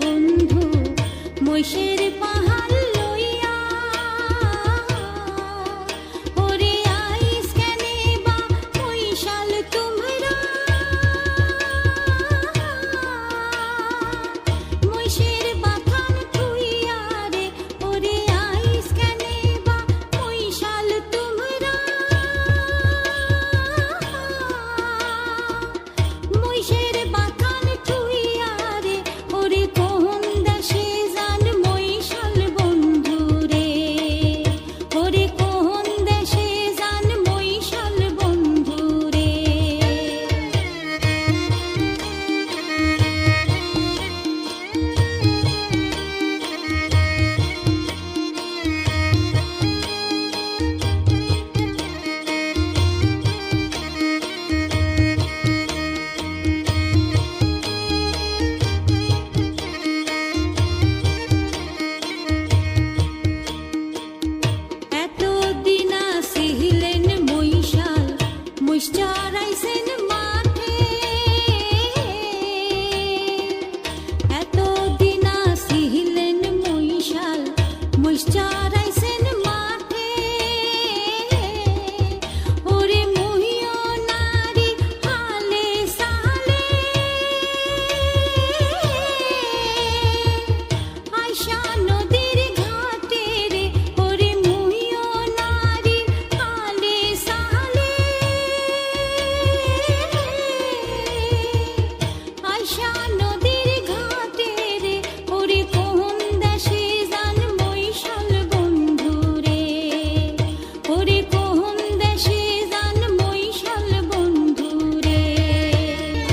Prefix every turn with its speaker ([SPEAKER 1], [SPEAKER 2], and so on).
[SPEAKER 1] বন্ধু মহিষের পা show.